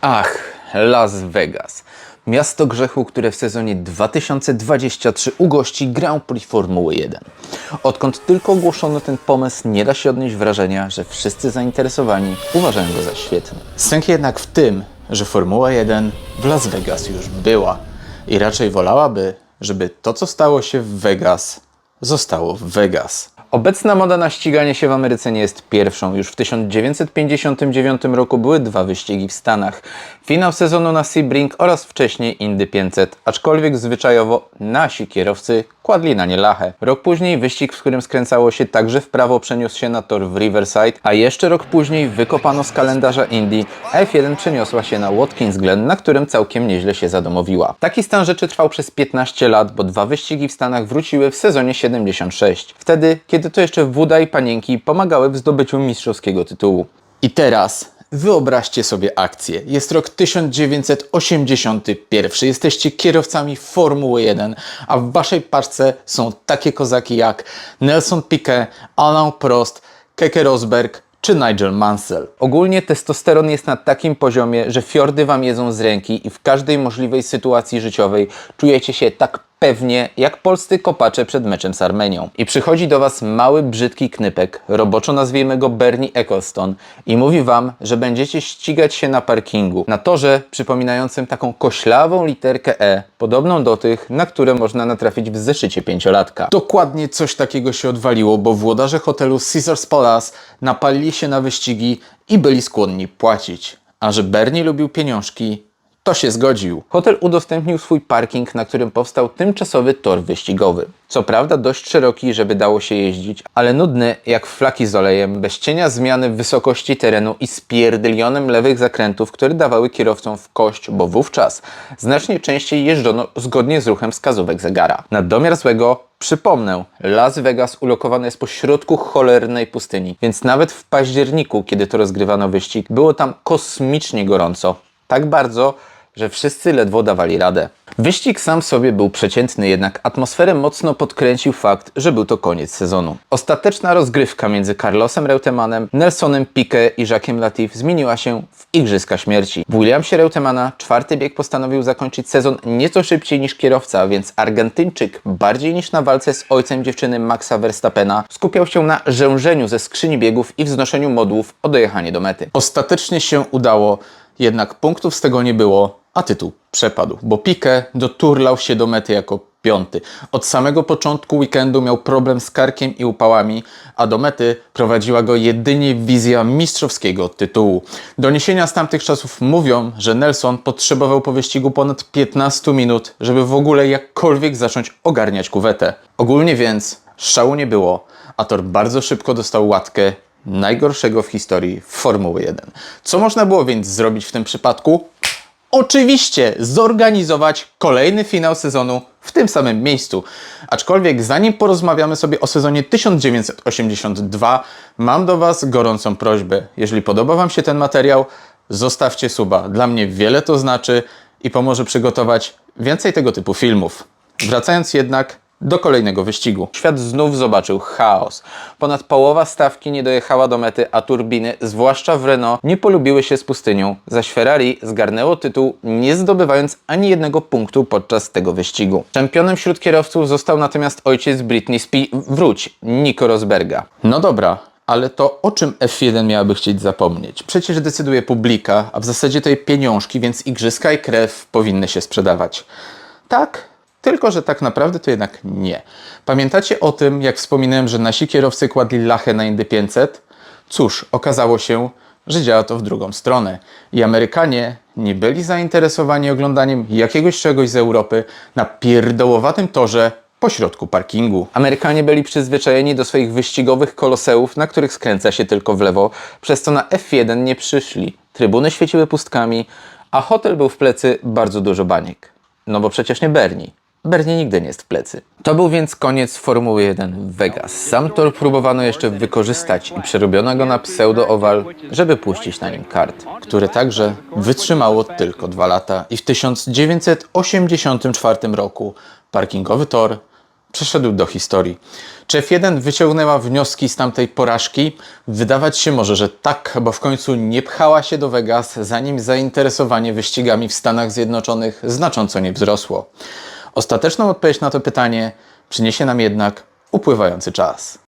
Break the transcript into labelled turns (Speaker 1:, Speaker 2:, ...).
Speaker 1: Ach, Las Vegas. Miasto grzechu, które w sezonie 2023 ugości Grand Prix Formuły 1. Odkąd tylko ogłoszono ten pomysł, nie da się odnieść wrażenia, że wszyscy zainteresowani uważają go za świetny. Sęk jednak w tym, że Formuła 1 w Las Vegas już była i raczej wolałaby, żeby to, co stało się w Vegas, zostało w Vegas. Obecna moda na ściganie się w Ameryce nie jest pierwszą. Już w 1959 roku były dwa wyścigi w Stanach. Finał sezonu na Sebring oraz wcześniej Indy 500, aczkolwiek zwyczajowo nasi kierowcy kładli na nie lachę. Rok później wyścig, w którym skręcało się także w prawo, przeniósł się na tor w Riverside, a jeszcze rok później wykopano z kalendarza Indy, a F1 przeniosła się na Watkins Glen, na którym całkiem nieźle się zadomowiła. Taki stan rzeczy trwał przez 15 lat, bo dwa wyścigi w Stanach wróciły w sezonie 76. Wtedy, kiedy to jeszcze Wuda i Panienki pomagały w zdobyciu mistrzowskiego tytułu. I teraz wyobraźcie sobie akcję. Jest rok 1981. Jesteście kierowcami Formuły 1, a w waszej paczce są takie kozaki jak Nelson Piquet, Alain Prost, Keke Rosberg czy Nigel Mansell. Ogólnie testosteron jest na takim poziomie, że fiordy wam jedzą z ręki i w każdej możliwej sytuacji życiowej czujecie się tak pewnie jak polscy kopacze przed meczem z Armenią. I przychodzi do was mały, brzydki knypek, roboczo nazwijmy go Bernie Eccleston i mówi wam, że będziecie ścigać się na parkingu, na torze przypominającym taką koślawą literkę E, podobną do tych, na które można natrafić w zeszycie pięciolatka. Dokładnie coś takiego się odwaliło, bo włodarze hotelu Caesars Palace napalili się na wyścigi i byli skłonni płacić. A że Bernie lubił pieniążki, to się zgodził. Hotel udostępnił swój parking, na którym powstał tymczasowy tor wyścigowy. Co prawda dość szeroki, żeby dało się jeździć, ale nudny jak flaki z olejem, bez cienia zmiany wysokości terenu i spierdylionem lewych zakrętów, które dawały kierowcom w kość, bo wówczas znacznie częściej jeżdżono zgodnie z ruchem wskazówek zegara. Na domiar złego Przypomnę, Las Vegas ulokowane jest pośrodku cholernej pustyni, więc nawet w październiku, kiedy to rozgrywano wyścig, było tam kosmicznie gorąco. Tak bardzo, że wszyscy ledwo dawali radę. Wyścig sam w sobie był przeciętny, jednak atmosferę mocno podkręcił fakt, że był to koniec sezonu. Ostateczna rozgrywka między Carlosem Reutemanem, Nelsonem Piquet i Jacquesem Latif zmieniła się w Igrzyska Śmierci. W Williamsie Reutemana czwarty bieg postanowił zakończyć sezon nieco szybciej niż kierowca, więc Argentyńczyk bardziej niż na walce z ojcem dziewczyny Maxa Verstappena skupiał się na rzężeniu ze skrzyni biegów i wznoszeniu modłów o dojechanie do mety. Ostatecznie się udało, jednak punktów z tego nie było, a tytuł przepadł, bo Piquet doturlał się do mety jako piąty. Od samego początku weekendu miał problem z karkiem i upałami, a do mety prowadziła go jedynie wizja mistrzowskiego tytułu. Doniesienia z tamtych czasów mówią, że Nelson potrzebował po wyścigu ponad 15 minut, żeby w ogóle jakkolwiek zacząć ogarniać kuwetę. Ogólnie więc szału nie było, a tor bardzo szybko dostał łatkę najgorszego w historii Formuły 1. Co można było więc zrobić w tym przypadku? Oczywiście zorganizować kolejny finał sezonu w tym samym miejscu. Aczkolwiek zanim porozmawiamy sobie o sezonie 1982, mam do Was gorącą prośbę. Jeżeli podoba Wam się ten materiał, zostawcie suba. Dla mnie wiele to znaczy i pomoże przygotować więcej tego typu filmów. Wracając jednak do kolejnego wyścigu. Świat znów zobaczył chaos. Ponad połowa stawki nie dojechała do mety, a turbiny, zwłaszcza w Renault, nie polubiły się z pustynią. Zaś Ferrari zgarnęło tytuł, nie zdobywając ani jednego punktu podczas tego wyścigu. Czempionem wśród kierowców został natomiast ojciec Britney Spi... wróć, Nico Rosberga. No dobra, ale to o czym F1 miałaby chcieć zapomnieć? Przecież decyduje publika, a w zasadzie to jej pieniążki, więc igrzyska i krew powinny się sprzedawać. Tak, tylko, że tak naprawdę to jednak nie. Pamiętacie o tym, jak wspominałem, że nasi kierowcy kładli lachę na Indy 500? Cóż, okazało się, że działa to w drugą stronę. I Amerykanie nie byli zainteresowani oglądaniem jakiegoś czegoś z Europy na pierdołowatym torze pośrodku parkingu. Amerykanie byli przyzwyczajeni do swoich wyścigowych koloseów, na których skręca się tylko w lewo, przez co na F1 nie przyszli. Trybuny świeciły pustkami, a hotel był w plecy bardzo dużo baniek. No bo przecież nie Bernie. Bernie nigdy nie jest w plecy. To był więc koniec Formuły 1 w Vegas. Sam tor próbowano jeszcze wykorzystać i przerobiono go na pseudo-owal, żeby puścić na nim kart, które także wytrzymało tylko dwa lata i w 1984 roku parkingowy tor przeszedł do historii. Czy F1 wyciągnęła wnioski z tamtej porażki? Wydawać się może, że tak, bo w końcu nie pchała się do Vegas, zanim zainteresowanie wyścigami w Stanach Zjednoczonych znacząco nie wzrosło. Ostateczną odpowiedź na to pytanie przyniesie nam jednak upływający czas.